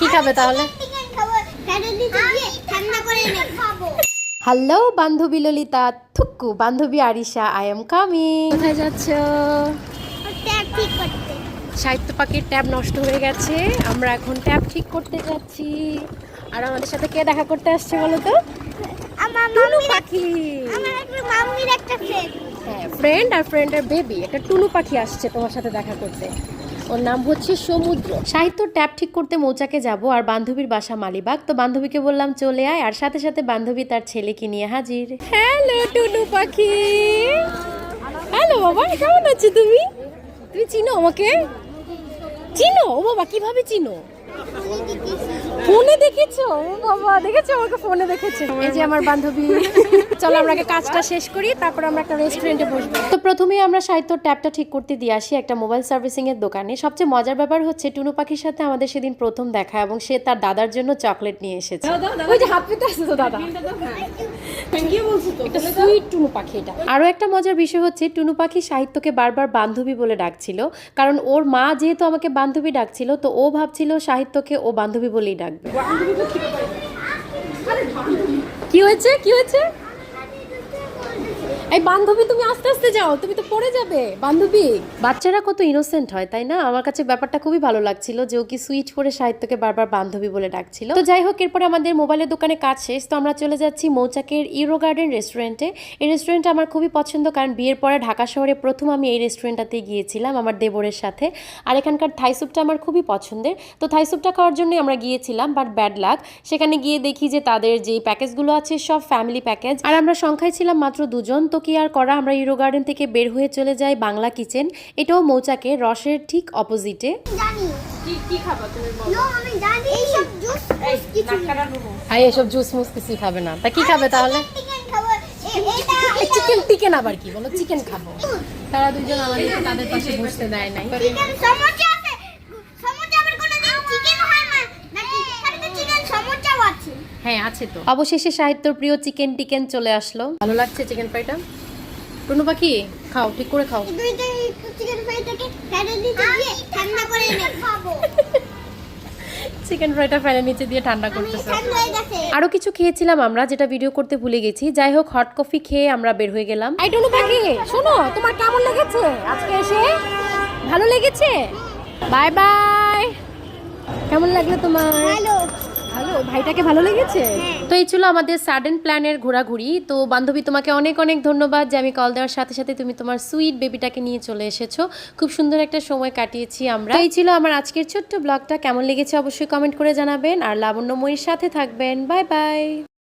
কি খাবে তাহলে? হ্যালো বান্ধবী ললিতা থুক্কু বান্ধবী আরিশা আই এম কামিং কোথায় যাচ্ছ? সাহিত্য পাখির ট্যাব নষ্ট হয়ে গেছে আমরা এখন ট্যাব ঠিক করতে যাচ্ছি। আর আমাদের সাথে কে দেখা করতে আসছে বলো তো? টুনু পাখি। হ্যাঁ ফ্রেন্ড আর ফ্রেন্ডের বেবি একটা টুনু পাখি আসছে তোমার সাথে দেখা করতে। ওর নাম হচ্ছে সমুদ্র। সাহিত্য ট্যাপ ঠিক করতে মৌচাকে যাব আর বান্ধবীর বাসা মালিবাগ। তো বান্ধবীকে বললাম চলে আয়। আর সাথে সাথে বান্ধবী তার ছেলেকে নিয়ে হাজির। হ্যালো টুনু পাখি। হ্যালো বাবা কেমন আছো তুমি? তুমি চিনো আমাকে? চিনো? ও বাবা কীভাবে চিনো? ফোনে দেখেছ? বাবা দেখেছ? আমাকে ফোনে দেখেছ। এই যে আমার বান্ধবী। চলো আমরা আগে কাজটা শেষ করি তারপর আমরা একটা রেস্টুরেন্টে বসবো। তো প্রথমেই আমরা সাহিত্য ট্যাবটা ঠিক করতে দিয়ে আসি একটা মোবাইল সার্ভিসিং এর দোকানে। সবচেয়ে মজার ব্যাপার হচ্ছে টুনু পাখির সাথে আমাদের সেদিন প্রথম দেখা এবং সে তার দাদার জন্য চকলেট নিয়ে এসেছে। ওই যে হাত পেতে আসছে তো দাদা আরও একটা মজার বিষয় হচ্ছে টুনু পাখি সাহিত্যকে বারবার বান্ধবী বলে ডাকছিল। কারণ ওর মা যেহেতু আমাকে বান্ধবী ডাকছিল তো ও ভাবছিল সাহিত্যকে ও বান্ধবী বলেই ডাকবে। কি হয়েছে? কি হয়েছে? এই বান্ধবী, তুমি আস্তে আস্তে যাও, তুমি তো পড়ে যাবে, বান্ধবী। বাচ্চারা কত ইনোসেন্ট হয়, তাই না? আমার কাছে ব্যাপারটা খুবই ভালো লাগছিল যে ও কি সুইচ করে সাহিত্যকে বারবার বান্ধবী বলে ডাকছিল। তো যাই হোক, এরপরে আমাদের মোবাইলের দোকানে কাজ শেষ, তো আমরা চলে যাচ্ছি মৌচাকের ইউরো গার্ডেন রেস্টুরেন্টে এই রেস্টুরেন্টটা আমার খুবই পছন্দ, কারণ বিয়ের পরে ঢাকা শহরে প্রথম আমি এই রেস্টুরেন্টটাতে গিয়েছিলাম, আমার দেবরের সাথে। আর এখানকার থাই স্যুপটা আমার খুবই পছন্দের। তো থাই স্যুপটা খাওয়ার জন্যই আমরা গিয়েছিলাম বাট ব্যাড লাক সেখানে গিয়ে দেখি যে তাদের যে প্যাকেজগুলো আছে, সব ফ্যামিলি প্যাকেজ আর আমরা সংখ্যায় ছিলাম মাত্র দুজন তো কি আর করা? আমরা ইউরো গার্ডেন থেকে বের হয়ে চলে যাই বাংলা কিচেন। এটাও মৌচাকে রসের ঠিক অপোজিটে জানি। কি কি খাবা তুমি বলো? নো আমি জানি। এইসব জুস কিছু না। নাককাটা নুনো আর এসব জুস মুস কিছুই খাবে না। তা কি খাবে তাহলে? চিকেন খাব। এ- এটা চিকেন চিকেন আবার কি? বলো চিকেন খাব। তারা দুজন আমাদের তাদের পাশে বসতে দেয় নাই চিকেন সমোসা আছে সমোসা আবার কোনো দিন চিকেন হয় না নাকি এখানে তো চিকেন সমোসাও আছে হ্যাঁ আছে তো। অবশেষে সাহিত্যর প্রিয় চিকেন টিকেন চলে আসলো। ভালো লাগছে চিকেন ফ্রাইটা? টুনু পাখি খাও ঠিক করে খাও। চিকেন ফ্রাইটাকে ফ্যানের নিচে দিয়ে ঠান্ডা করে এনে খাব চিকেন ফ্রাইটা ফ্যানের নিচে দিয়ে ঠান্ডা করতেছে। আরও কিছু খেয়েছিলাম আমরা যেটা ভিডিও করতে ভুলে গেছি। যাই হোক হট কফি খেয়ে আমরা বের হয়ে গেলাম। আই টুনু পাখি শোনো তোমার কেমন লেগেছে আজকে এসে? ভালো লেগেছে? বাই বাই কেমন লাগল তোমার? ভালো। ভাইটাকে ভালো লেগেছে। তো এই ছিল আমাদের সাডেন প্ল্যানের ঘোরাঘুরি। তো বান্ধবী, তোমাকে অনেক অনেক ধন্যবাদ যে আমি কল দেওয়ার সাথে সাথে তুমি তোমার সুইট বেবিটাকে নিয়ে চলে এসেছ। খুব সুন্দর একটা সময় কাটিয়েছি আমরা। এই ছিল আমার আজকের ছোট্ট ব্লগটা কেমন লেগেছে অবশ্যই কমেন্ট করে জানাবেন। আর লাবণ্যময়ীর সাথে থাকবেন। Bye bye